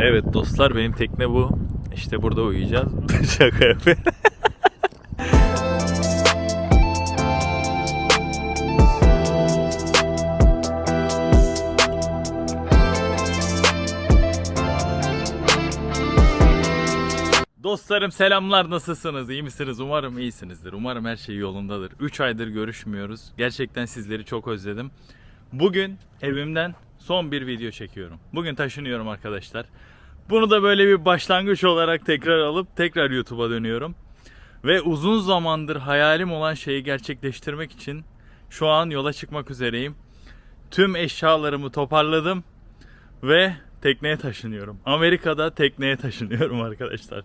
Evet dostlar benim tekne bu. İşte burada uyuyacağız. Şaka yapıyorum. Dostlarım selamlar. Nasılsınız? İyi misiniz? Umarım iyisinizdir. Umarım her şey yolundadır. 3 aydır görüşmüyoruz. Gerçekten sizleri çok özledim. Bugün evimden son bir video çekiyorum. Bugün taşınıyorum arkadaşlar. Bunu da böyle bir başlangıç olarak tekrar alıp tekrar YouTube'a dönüyorum. Ve uzun zamandır hayalim olan şeyi gerçekleştirmek için Şu an yola çıkmak üzereyim. Tüm eşyalarımı toparladım ve tekneye taşınıyorum. Amerika'da tekneye taşınıyorum arkadaşlar.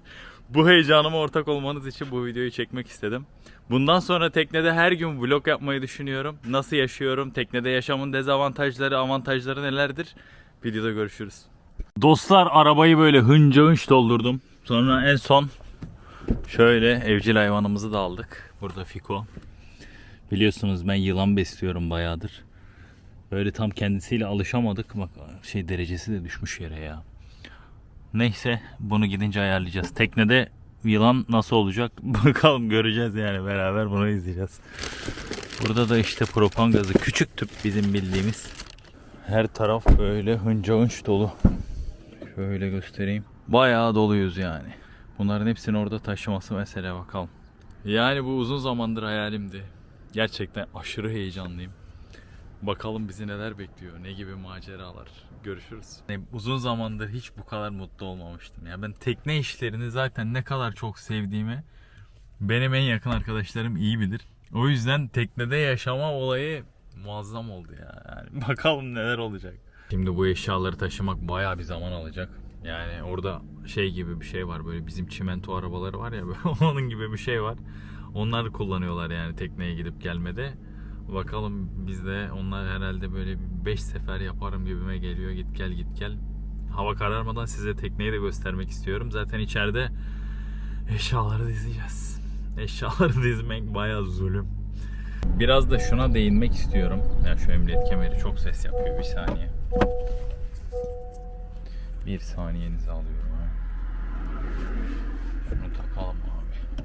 Bu heyecanıma ortak olmanız için bu videoyu çekmek istedim. Bundan sonra teknede her gün vlog yapmayı düşünüyorum. Nasıl yaşıyorum? Teknede yaşamın dezavantajları, avantajları nelerdir? Videoda görüşürüz. Dostlar arabayı böyle hınca hınç doldurdum. Sonra en son şöyle evcil hayvanımızı da aldık. Burada Fiko. Biliyorsunuz ben yılan besliyorum bayağıdır. Böyle tam kendisiyle alışamadık. Bak şey derecesi de düşmüş yere ya. Neyse bunu gidince ayarlayacağız. Teknede yılan nasıl olacak bakalım göreceğiz yani beraber bunu izleyeceğiz. Burada da işte propan gazı küçük tüp bizim bildiğimiz. Her taraf böyle hınca hınç dolu. Şöyle göstereyim. Bayağı doluyuz yani. Bunların hepsini orada taşıması mesele bakalım. Yani bu uzun zamandır hayalimdi. Gerçekten aşırı heyecanlıyım. Bakalım bizi neler bekliyor, ne gibi maceralar. Görüşürüz. Yani uzun zamandır hiç bu kadar mutlu olmamıştım. Ya ben tekne işlerini zaten ne kadar çok sevdiğimi benim en yakın arkadaşlarım iyi bilir. O yüzden teknede yaşama olayı muazzam oldu ya. Yani bakalım neler olacak. Şimdi bu eşyaları taşımak bayağı bir zaman alacak. Yani orada şey gibi bir şey var böyle bizim çimento arabaları var ya böyle onun gibi bir şey var. Onlar kullanıyorlar yani tekneye gidip gelmede. Bakalım biz de onlar herhalde böyle 5 sefer yaparım gibime geliyor. Git gel git gel. Hava kararmadan size tekneyi de göstermek istiyorum. Zaten içeride eşyaları dizeceğiz. Eşyaları dizmek bayağı zulüm. Biraz da şuna değinmek istiyorum. Ya şu emniyet kemeri çok ses yapıyor. Bir saniye. Bir saniyenizi alıyorum. Şunu takalım abi.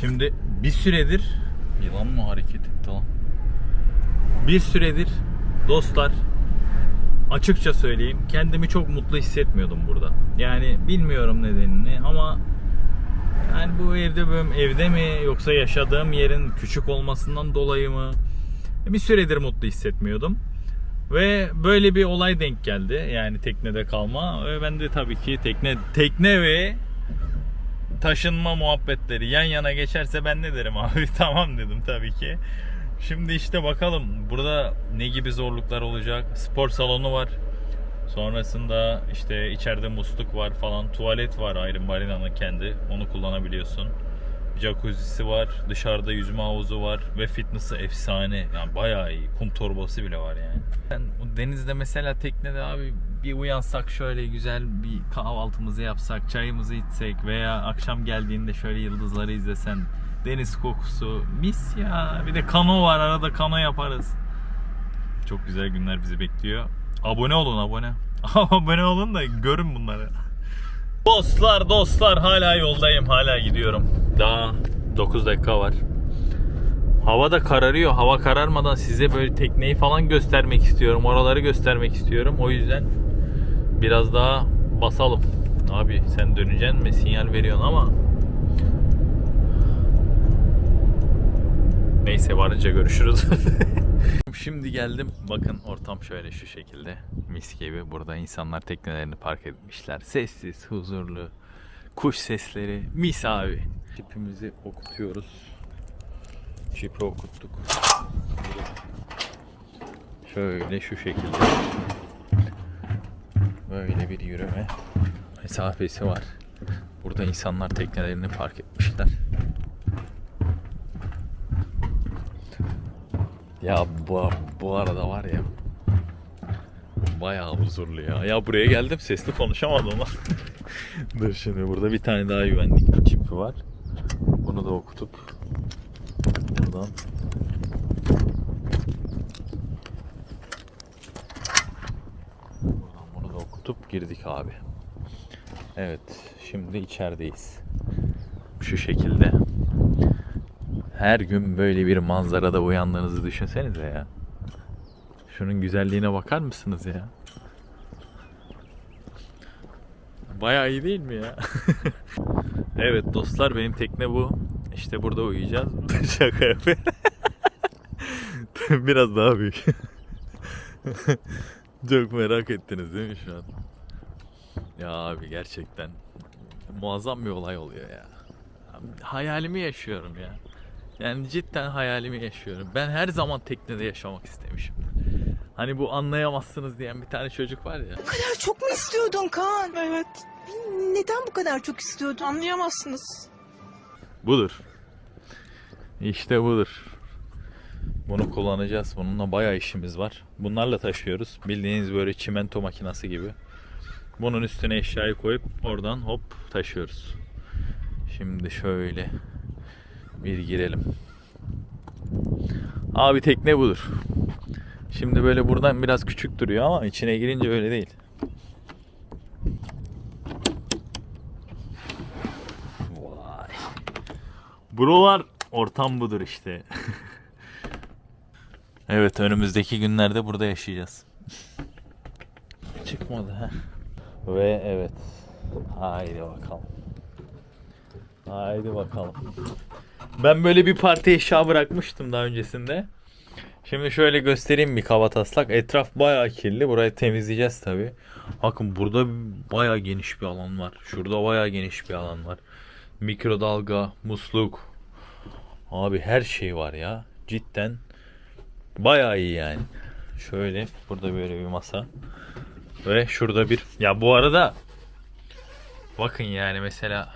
Şimdi bir süredir yılan mı hareket etti lan? Bir süredir dostlar açıkça söyleyeyim kendimi çok mutlu hissetmiyordum burada. Yani bilmiyorum nedenini ama yani bu evde böyle evde mi yoksa yaşadığım yerin küçük olmasından dolayı mı bir süredir mutlu hissetmiyordum. Ve böyle bir olay denk geldi. Yani teknede kalma. Ve ben de tabii ki tekne tekne ve taşınma muhabbetleri yan yana geçerse ben ne derim abi tamam dedim tabii ki. Şimdi işte bakalım burada ne gibi zorluklar olacak. Spor salonu var. Sonrasında işte içeride musluk var falan. Tuvalet var ayrı marinanın kendi. Onu kullanabiliyorsun. Jacuzzi'si var. Dışarıda yüzme havuzu var. Ve fitness'ı efsane. Yani bayağı iyi. Kum torbası bile var yani. Ben bu denizde mesela teknede abi bir uyansak şöyle güzel bir kahvaltımızı yapsak, çayımızı içsek veya akşam geldiğinde şöyle yıldızları izlesen deniz kokusu mis ya. Bir de kano var arada kano yaparız. Çok güzel günler bizi bekliyor. Abone olun abone. abone olun da görün bunları. Dostlar dostlar hala yoldayım hala gidiyorum. Daha 9 dakika var. Hava da kararıyor. Hava kararmadan size böyle tekneyi falan göstermek istiyorum. Oraları göstermek istiyorum. O yüzden biraz daha basalım. Abi sen döneceksin mi? Sinyal veriyorsun ama Neyse varınca görüşürüz. Şimdi geldim. Bakın ortam şöyle şu şekilde. Mis gibi. Burada insanlar teknelerini park etmişler. Sessiz, huzurlu. Kuş sesleri. Mis abi. Çipimizi okutuyoruz. Çipi okuttuk. Şöyle şu şekilde. Böyle bir yürüme mesafesi var. Burada insanlar teknelerini park etmişler. Ya bu, bu arada var ya bayağı huzurlu ya. Ya buraya geldim sesli konuşamadım ama. Dur şimdi burada bir tane daha güvenlik çipi var. Bunu da okutup buradan buradan bunu da tutup girdik abi. Evet, şimdi içerideyiz. Şu şekilde. Her gün böyle bir manzarada uyandığınızı düşünsenize ya. Şunun güzelliğine bakar mısınız ya? Bayağı iyi değil mi ya? evet dostlar benim tekne bu. İşte burada uyuyacağız. Şaka yapıyorum. Biraz daha büyük. Çok merak ettiniz değil mi şu an? Ya abi gerçekten muazzam bir olay oluyor ya. Hayalimi yaşıyorum ya. Yani cidden hayalimi yaşıyorum. Ben her zaman teknede yaşamak istemişim. Hani bu anlayamazsınız diyen bir tane çocuk var ya. Bu kadar çok mu istiyordun Kaan? Evet. Neden bu kadar çok istiyordun? Anlayamazsınız. Budur. İşte budur. Bunu kullanacağız. Bununla bayağı işimiz var. Bunlarla taşıyoruz. Bildiğiniz böyle çimento makinası gibi. Bunun üstüne eşyayı koyup oradan hop taşıyoruz. Şimdi şöyle bir girelim. Abi tekne budur. Şimdi böyle buradan biraz küçük duruyor ama içine girince öyle değil. Vay. Buralar ortam budur işte. evet önümüzdeki günlerde burada yaşayacağız. Çıkmadı ha. Ve evet. Haydi bakalım. Haydi bakalım. Ben böyle bir parti eşya bırakmıştım daha öncesinde. Şimdi şöyle göstereyim bir kaba taslak. Etraf bayağı kirli. Burayı temizleyeceğiz tabi. Bakın burada bayağı geniş bir alan var. Şurada bayağı geniş bir alan var. Mikrodalga, musluk. Abi her şey var ya. Cidden bayağı iyi yani. Şöyle burada böyle bir masa. Ve şurada bir ya bu arada bakın yani mesela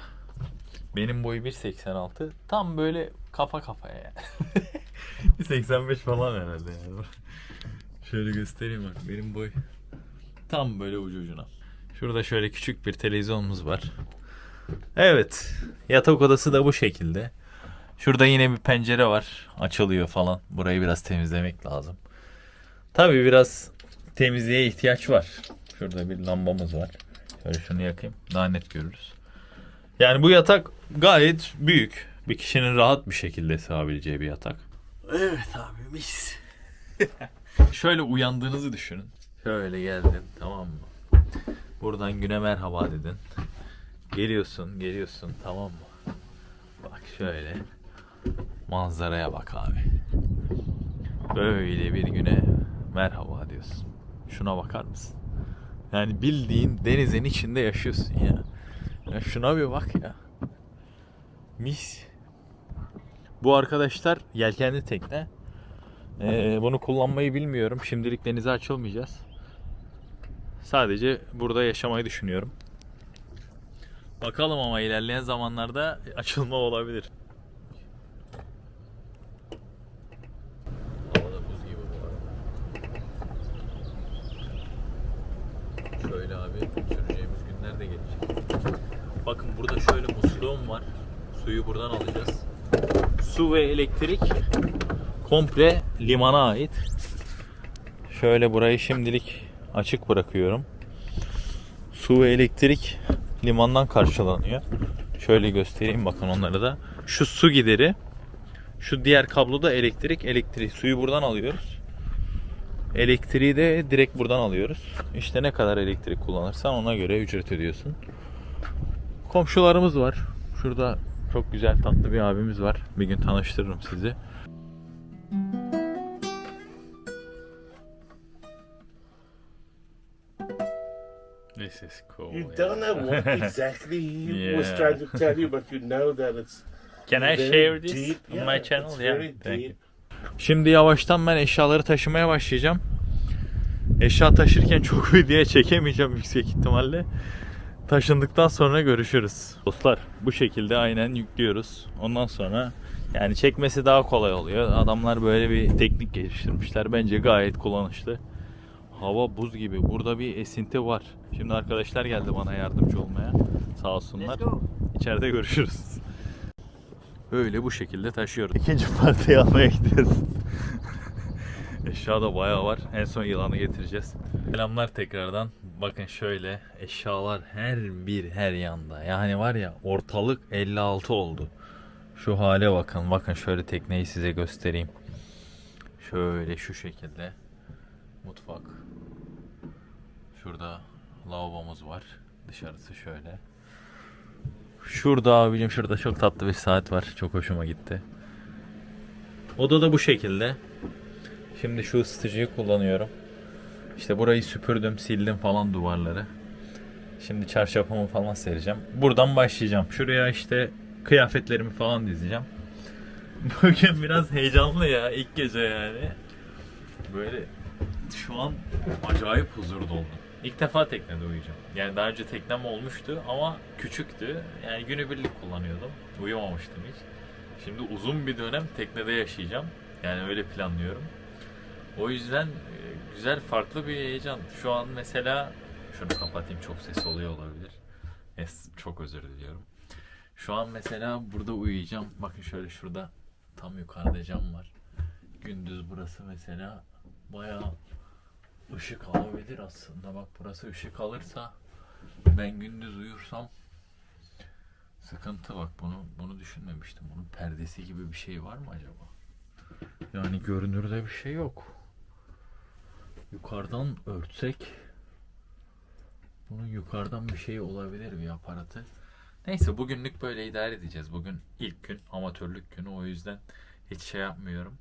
benim boyu 1.86 tam böyle kafa kafaya yani. 85 falan herhalde yani. Şöyle göstereyim bak benim boy tam böyle ucu ucuna. Şurada şöyle küçük bir televizyonumuz var. Evet. Yatak odası da bu şekilde. Şurada yine bir pencere var. Açılıyor falan. Burayı biraz temizlemek lazım. Tabii biraz temizliğe ihtiyaç var. Şurada bir lambamız var. Şöyle şunu yakayım. Daha net görürüz. Yani bu yatak gayet büyük. Bir kişinin rahat bir şekilde sığabileceği bir yatak. Evet abi mis. Şöyle uyandığınızı düşünün. Şöyle geldin tamam mı? Buradan güne merhaba dedin. Geliyorsun geliyorsun tamam mı? Bak şöyle. Manzaraya bak abi. Böyle bir güne merhaba diyorsun. Şuna bakar mısın? Yani bildiğin denizin içinde yaşıyorsun ya. Ya şuna bir bak ya. Mis. Bu arkadaşlar yelkenli tekne. Ee, bunu kullanmayı bilmiyorum. Şimdilik denize açılmayacağız. Sadece burada yaşamayı düşünüyorum. Bakalım ama ilerleyen zamanlarda açılma olabilir. Hava da buz gibi bu arada. Şöyle abi süreceğimiz günler de gelecek. Bakın burada şöyle musluğum var. Suyu buradan alacağız. Su ve elektrik komple limana ait. Şöyle burayı şimdilik açık bırakıyorum. Su ve elektrik limandan karşılanıyor. Şöyle göstereyim bakın onları da. Şu su gideri, şu diğer kabloda elektrik, elektrik suyu buradan alıyoruz. Elektriği de direkt buradan alıyoruz. İşte ne kadar elektrik kullanırsan ona göre ücret ödüyorsun. Komşularımız var. Şurada çok güzel tatlı bir abimiz var. Bir gün tanıştırırım sizi. This is cool. You don't know what exactly he was Yeah. trying to tell you, but you know that it's Can I share this deep. on Yeah, my it's channel? Yeah. very Thank you. deep. Şimdi yavaştan ben eşyaları taşımaya başlayacağım. Eşya taşırken çok video çekemeyeceğim yüksek ihtimalle. Taşındıktan sonra görüşürüz. Dostlar bu şekilde aynen yüklüyoruz. Ondan sonra yani çekmesi daha kolay oluyor. Adamlar böyle bir teknik geliştirmişler. Bence gayet kullanışlı. Hava buz gibi. Burada bir esinti var. Şimdi arkadaşlar geldi bana yardımcı olmaya. Sağ olsunlar. İçeride görüşürüz. Böyle bu şekilde taşıyoruz. İkinci partiyi almaya gidiyoruz. Eşya da bayağı var. En son yılanı getireceğiz. Selamlar tekrardan. Bakın şöyle eşyalar her bir her yanda. Yani var ya ortalık 56 oldu. Şu hale bakın. Bakın şöyle tekneyi size göstereyim. Şöyle şu şekilde. Mutfak. Şurada lavabomuz var. Dışarısı şöyle. Şurada abicim şurada çok tatlı bir saat var. Çok hoşuma gitti. Oda da bu şekilde. Şimdi şu ısıtıcıyı kullanıyorum. İşte burayı süpürdüm, sildim falan duvarları. Şimdi çarşafımı falan sereceğim. Buradan başlayacağım. Şuraya işte kıyafetlerimi falan dizeceğim. Bugün biraz heyecanlı ya ilk gece yani. Böyle şu an acayip huzur doldu. İlk defa teknede uyuyacağım. Yani daha önce teknem olmuştu ama küçüktü. Yani günübirlik kullanıyordum. Uyumamıştım hiç. Şimdi uzun bir dönem teknede yaşayacağım. Yani öyle planlıyorum. O yüzden e, güzel farklı bir heyecan. Şu an mesela şunu kapatayım çok ses oluyor olabilir. Es, çok özür diliyorum. Şu an mesela burada uyuyacağım. Bakın şöyle şurada tam yukarıda cam var. Gündüz burası mesela bayağı ışık alabilir aslında. Bak burası ışık alırsa ben gündüz uyursam sıkıntı bak bunu bunu düşünmemiştim. Bunun perdesi gibi bir şey var mı acaba? Yani görünürde bir şey yok. Yukarıdan örtsek bunun yukarıdan bir şey olabilir bir aparatı. Neyse bugünlük böyle idare edeceğiz. Bugün ilk gün amatörlük günü o yüzden hiç şey yapmıyorum.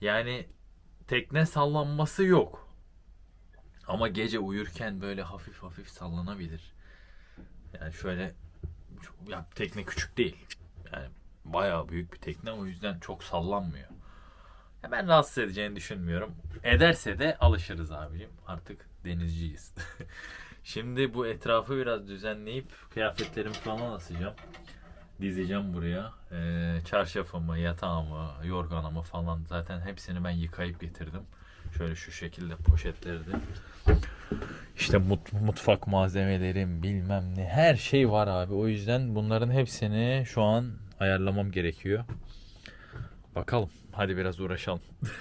Yani tekne sallanması yok. Ama gece uyurken böyle hafif hafif sallanabilir. Yani şöyle çok- ya tekne küçük değil. Yani bayağı büyük bir tekne o yüzden çok sallanmıyor. Ya ben rahatsız edeceğini düşünmüyorum. Ederse de alışırız abicim. Artık denizciyiz. Şimdi bu etrafı biraz düzenleyip kıyafetlerimi falan asacağım. Dizeceğim buraya. Ee, çarşafımı, yatağımı, yorganımı falan zaten hepsini ben yıkayıp getirdim. Şöyle şu şekilde poşetleri de. İşte mut- mutfak malzemelerim bilmem ne her şey var abi. O yüzden bunların hepsini şu an ayarlamam gerekiyor. Bakalım. Hadi biraz uğraşalım.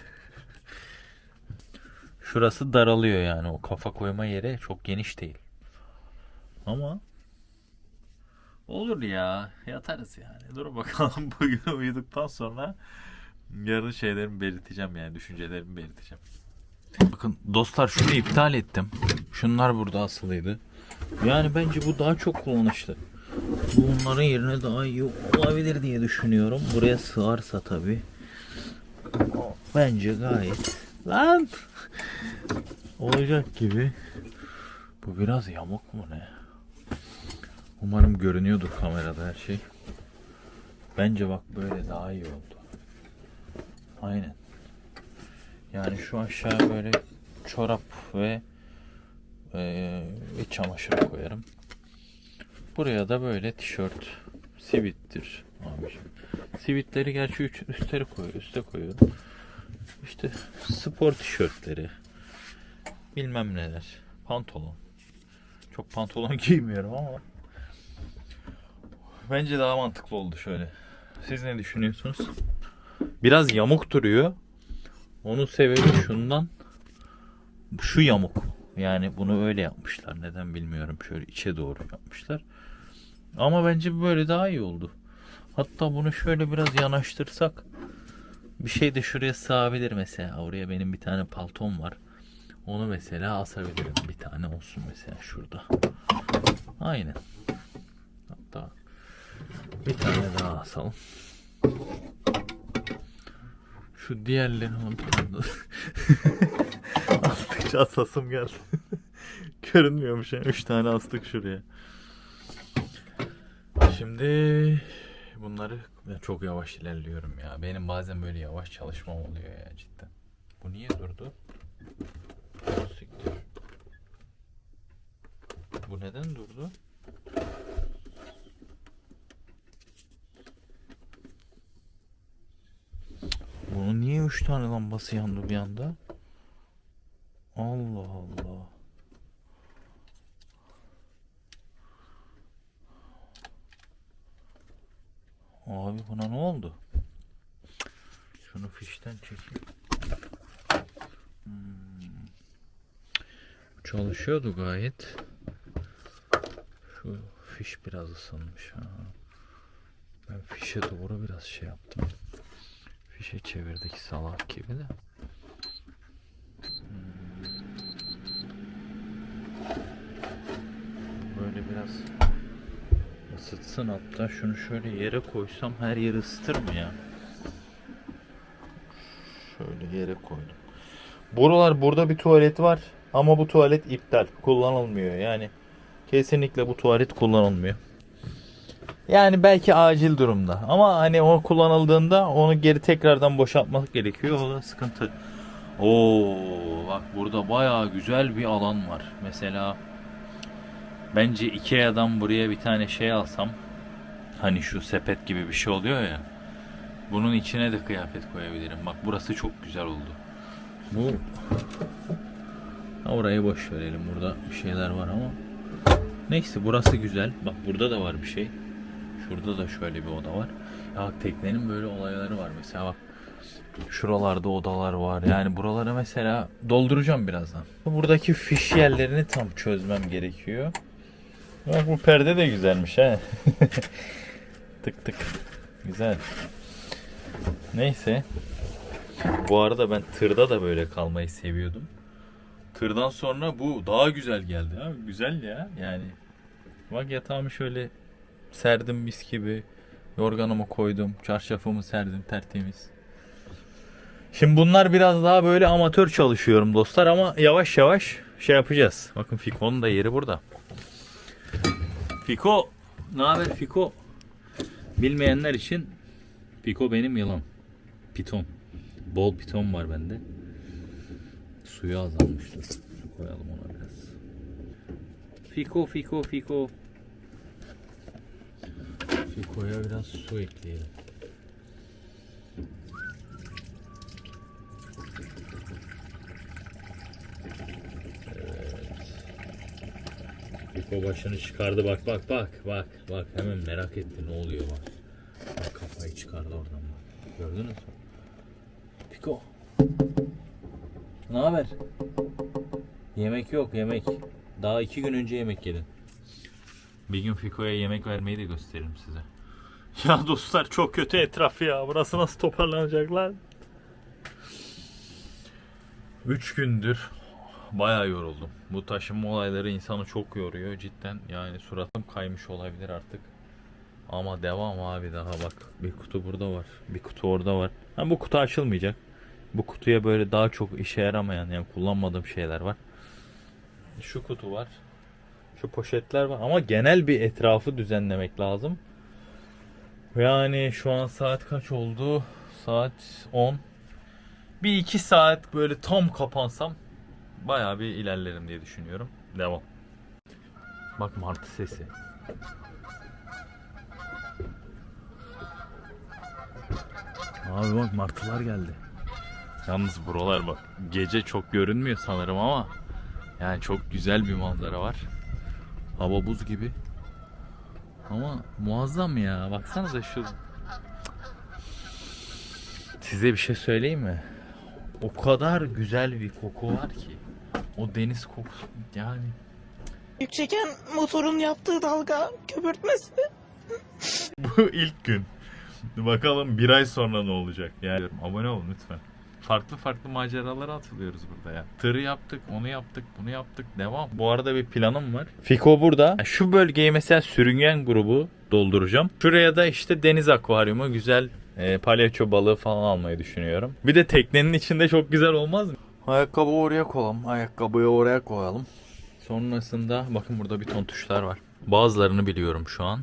Şurası daralıyor yani. O kafa koyma yeri çok geniş değil. Ama olur ya. Yatarız yani. Dur bakalım bugün uyuduktan sonra yarın şeylerimi belirteceğim yani. Düşüncelerimi belirteceğim. Bakın dostlar şunu iptal ettim. Şunlar burada asılıydı. Yani bence bu daha çok kullanışlı. Bunların yerine daha iyi olabilir diye düşünüyorum. Buraya sığarsa tabii. Bence gayet lan olacak gibi. Bu biraz yamuk mu ne? Umarım görünüyordur kamerada her şey. Bence bak böyle daha iyi oldu. Aynen. Yani şu aşağı böyle çorap ve eee bir çamaşır koyarım. Buraya da böyle tişört, sivittir abicim. Sivitleri gerçi üç, üstleri koyuyor, üste koyuyorum. İşte spor tişörtleri, bilmem neler, pantolon. Çok pantolon giymiyorum ama bence daha mantıklı oldu şöyle. Siz ne düşünüyorsunuz? Biraz yamuk duruyor. Onun sebebi şundan. Şu yamuk. Yani bunu öyle yapmışlar. Neden bilmiyorum. Şöyle içe doğru yapmışlar. Ama bence böyle daha iyi oldu. Hatta bunu şöyle biraz yanaştırsak bir şey de şuraya sığabilir mesela. Oraya benim bir tane paltom var. Onu mesela asabilirim. Bir tane olsun mesela şurada. Aynen. Hatta bir tane daha asalım. Şu diğerlerini daha. Astıkça asasım geldi. Görünmüyormuş yani. Üç tane astık şuraya. Şimdi bunları ya çok yavaş ilerliyorum ya. Benim bazen böyle yavaş çalışmam oluyor ya cidden. Bu niye durdu? Siktir. Bu neden durdu? Bunun niye üç tane lambası yandı bir anda? Allah Allah. Abi buna ne oldu? Şunu fişten çekeyim. çalışıyordu gayet. Şu fiş biraz ısınmış ha. Ben fişe doğru biraz şey yaptım. Fişe çevirdik salak gibi de. Böyle biraz ısıtsın hatta şunu şöyle yere koysam her yeri ısıtır mı ya? Şöyle yere koydum. Buralar burada bir tuvalet var ama bu tuvalet iptal. Kullanılmıyor yani. Kesinlikle bu tuvalet kullanılmıyor. Yani belki acil durumda ama hani o kullanıldığında onu geri tekrardan boşaltmak gerekiyor. O da sıkıntı. Oo bak burada bayağı güzel bir alan var. Mesela bence Ikea'dan buraya bir tane şey alsam hani şu sepet gibi bir şey oluyor ya. Bunun içine de kıyafet koyabilirim. Bak burası çok güzel oldu. Bu orayı boş verelim. Burada bir şeyler var ama neyse burası güzel. Bak burada da var bir şey. Şurada da şöyle bir oda var. Ya bak teknenin böyle olayları var. Mesela bak şuralarda odalar var. Yani buraları mesela dolduracağım birazdan. Buradaki fiş yerlerini tam çözmem gerekiyor. Bak bu perde de güzelmiş ha. tık tık. Güzel. Neyse. Bu arada ben tırda da böyle kalmayı seviyordum. Tırdan sonra bu daha güzel geldi abi. Güzel ya yani. Bak yatağımı şöyle serdim mis gibi. Yorganımı koydum. Çarşafımı serdim tertemiz. Şimdi bunlar biraz daha böyle amatör çalışıyorum dostlar ama yavaş yavaş şey yapacağız. Bakın Fiko'nun da yeri burada. Fiko, ne haber Fiko? Bilmeyenler için Fiko benim yılan. Piton. Bol piton var bende. Suyu azalmıştır. Su koyalım ona biraz. Fiko, Fiko, Fiko. Fiko'ya biraz su ekleyelim. Fiko başını çıkardı bak bak bak bak bak hemen merak etti ne oluyor bak. Bak kafayı çıkardı oradan bak. Gördünüz mü? Fiko. Ne haber? Yemek yok yemek. Daha iki gün önce yemek yedin. Bir gün Fiko'ya yemek vermeyi de gösteririm size. Ya dostlar çok kötü etraf ya. Burası nasıl toparlanacak lan? Üç gündür bayağı yoruldum. Bu taşınma olayları insanı çok yoruyor cidden. Yani suratım kaymış olabilir artık. Ama devam abi daha bak. Bir kutu burada var. Bir kutu orada var. Ha, bu kutu açılmayacak. Bu kutuya böyle daha çok işe yaramayan yani kullanmadığım şeyler var. Şu kutu var. Şu poşetler var ama genel bir etrafı düzenlemek lazım. Yani şu an saat kaç oldu? Saat 10. Bir iki saat böyle tam kapansam bayağı bir ilerlerim diye düşünüyorum. Devam. Bak martı sesi. Abi bak martılar geldi. Yalnız buralar bak gece çok görünmüyor sanırım ama yani çok güzel bir manzara var. Hava buz gibi. Ama muazzam ya. Baksanıza şu. Size bir şey söyleyeyim mi? O kadar güzel bir koku var ki. O deniz kokusu yani. Yükçeken motorun yaptığı dalga köpürtmesi. Bu ilk gün. Bakalım bir ay sonra ne olacak? Yani abone olun lütfen. Farklı farklı maceralara atılıyoruz burada ya. Tırı yaptık, onu yaptık, bunu yaptık. Devam. Bu arada bir planım var. Fiko burada. Şu bölgeyi mesela sürüngen grubu dolduracağım. Şuraya da işte deniz akvaryumu, güzel e, palyaço balığı falan almayı düşünüyorum. Bir de teknenin içinde çok güzel olmaz mı? Ayakkabı oraya koyalım. Ayakkabıyı oraya koyalım. Sonrasında bakın burada bir ton tuşlar var. Bazılarını biliyorum şu an.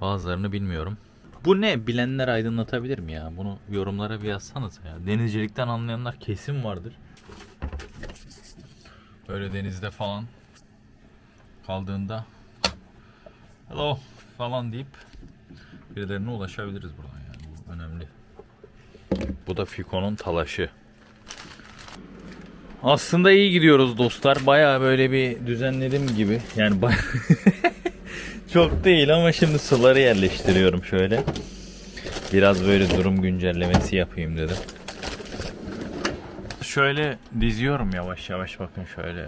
Bazılarını bilmiyorum. Bu ne? Bilenler aydınlatabilir mi ya? Bunu yorumlara bir yazsanız ya. Denizcilikten anlayanlar kesin vardır. Böyle denizde falan kaldığında hello falan deyip birilerine ulaşabiliriz buradan yani. Bu önemli. Bu da Fiko'nun talaşı. Aslında iyi gidiyoruz dostlar. Bayağı böyle bir düzenledim gibi. Yani bayağı Çok değil ama şimdi suları yerleştiriyorum şöyle. Biraz böyle durum güncellemesi yapayım dedim. Şöyle diziyorum yavaş yavaş bakın şöyle.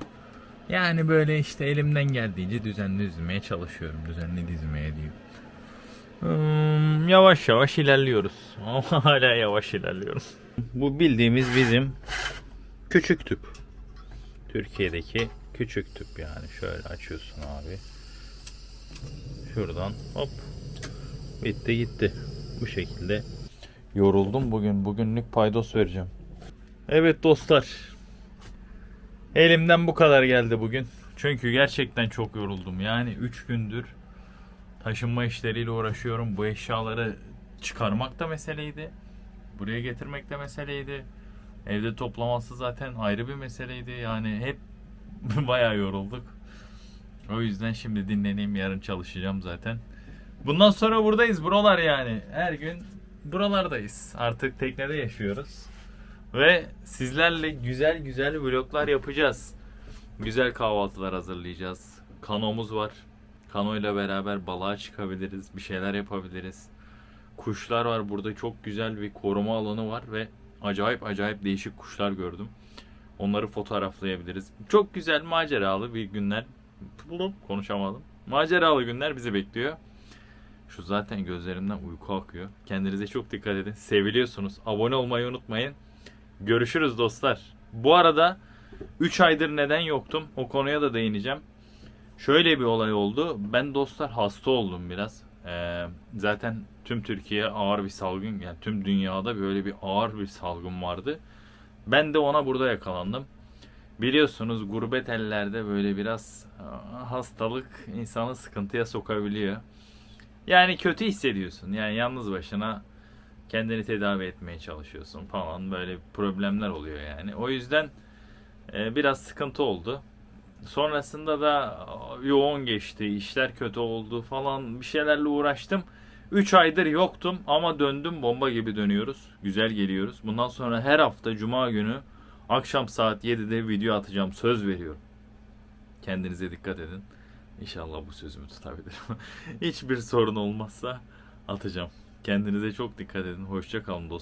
Yani böyle işte elimden geldiğince düzenli dizmeye çalışıyorum. Düzenli dizmeye diyeyim. Hmm, yavaş yavaş ilerliyoruz. Ama hala yavaş ilerliyoruz. Bu bildiğimiz bizim küçük tüp. Türkiye'deki küçük tüp yani. Şöyle açıyorsun abi. Şuradan hop. Bitti gitti. Bu şekilde. Yoruldum bugün. Bugünlük paydos vereceğim. Evet dostlar. Elimden bu kadar geldi bugün. Çünkü gerçekten çok yoruldum. Yani 3 gündür taşınma işleriyle uğraşıyorum. Bu eşyaları çıkarmak da meseleydi. Buraya getirmek de meseleydi. Evde toplaması zaten ayrı bir meseleydi. Yani hep bayağı yorulduk. O yüzden şimdi dinleneyim yarın çalışacağım zaten. Bundan sonra buradayız buralar yani. Her gün buralardayız. Artık teknede yaşıyoruz. Ve sizlerle güzel güzel vloglar yapacağız. Güzel kahvaltılar hazırlayacağız. Kanomuz var. Kanoyla beraber balığa çıkabiliriz. Bir şeyler yapabiliriz. Kuşlar var. Burada çok güzel bir koruma alanı var ve acayip acayip değişik kuşlar gördüm. Onları fotoğraflayabiliriz. Çok güzel maceralı bir günler. Bulup konuşamadım. Maceralı günler bizi bekliyor. Şu zaten gözlerimden uyku akıyor. Kendinize çok dikkat edin. Seviliyorsunuz. Abone olmayı unutmayın. Görüşürüz dostlar. Bu arada 3 aydır neden yoktum? O konuya da değineceğim. Şöyle bir olay oldu. Ben dostlar hasta oldum biraz. Ee, zaten tüm Türkiye ağır bir salgın, yani tüm dünyada böyle bir ağır bir salgın vardı. Ben de ona burada yakalandım. Biliyorsunuz gurbet ellerde böyle biraz aa, hastalık insanı sıkıntıya sokabiliyor. Yani kötü hissediyorsun. Yani yalnız başına kendini tedavi etmeye çalışıyorsun falan böyle problemler oluyor yani. O yüzden e, biraz sıkıntı oldu. Sonrasında da aa, yoğun geçti, işler kötü oldu falan bir şeylerle uğraştım. 3 aydır yoktum ama döndüm bomba gibi dönüyoruz. Güzel geliyoruz. Bundan sonra her hafta cuma günü akşam saat 7'de video atacağım söz veriyorum. Kendinize dikkat edin. İnşallah bu sözümü tutabilirim. Hiçbir sorun olmazsa atacağım. Kendinize çok dikkat edin. Hoşça kalın dostlar.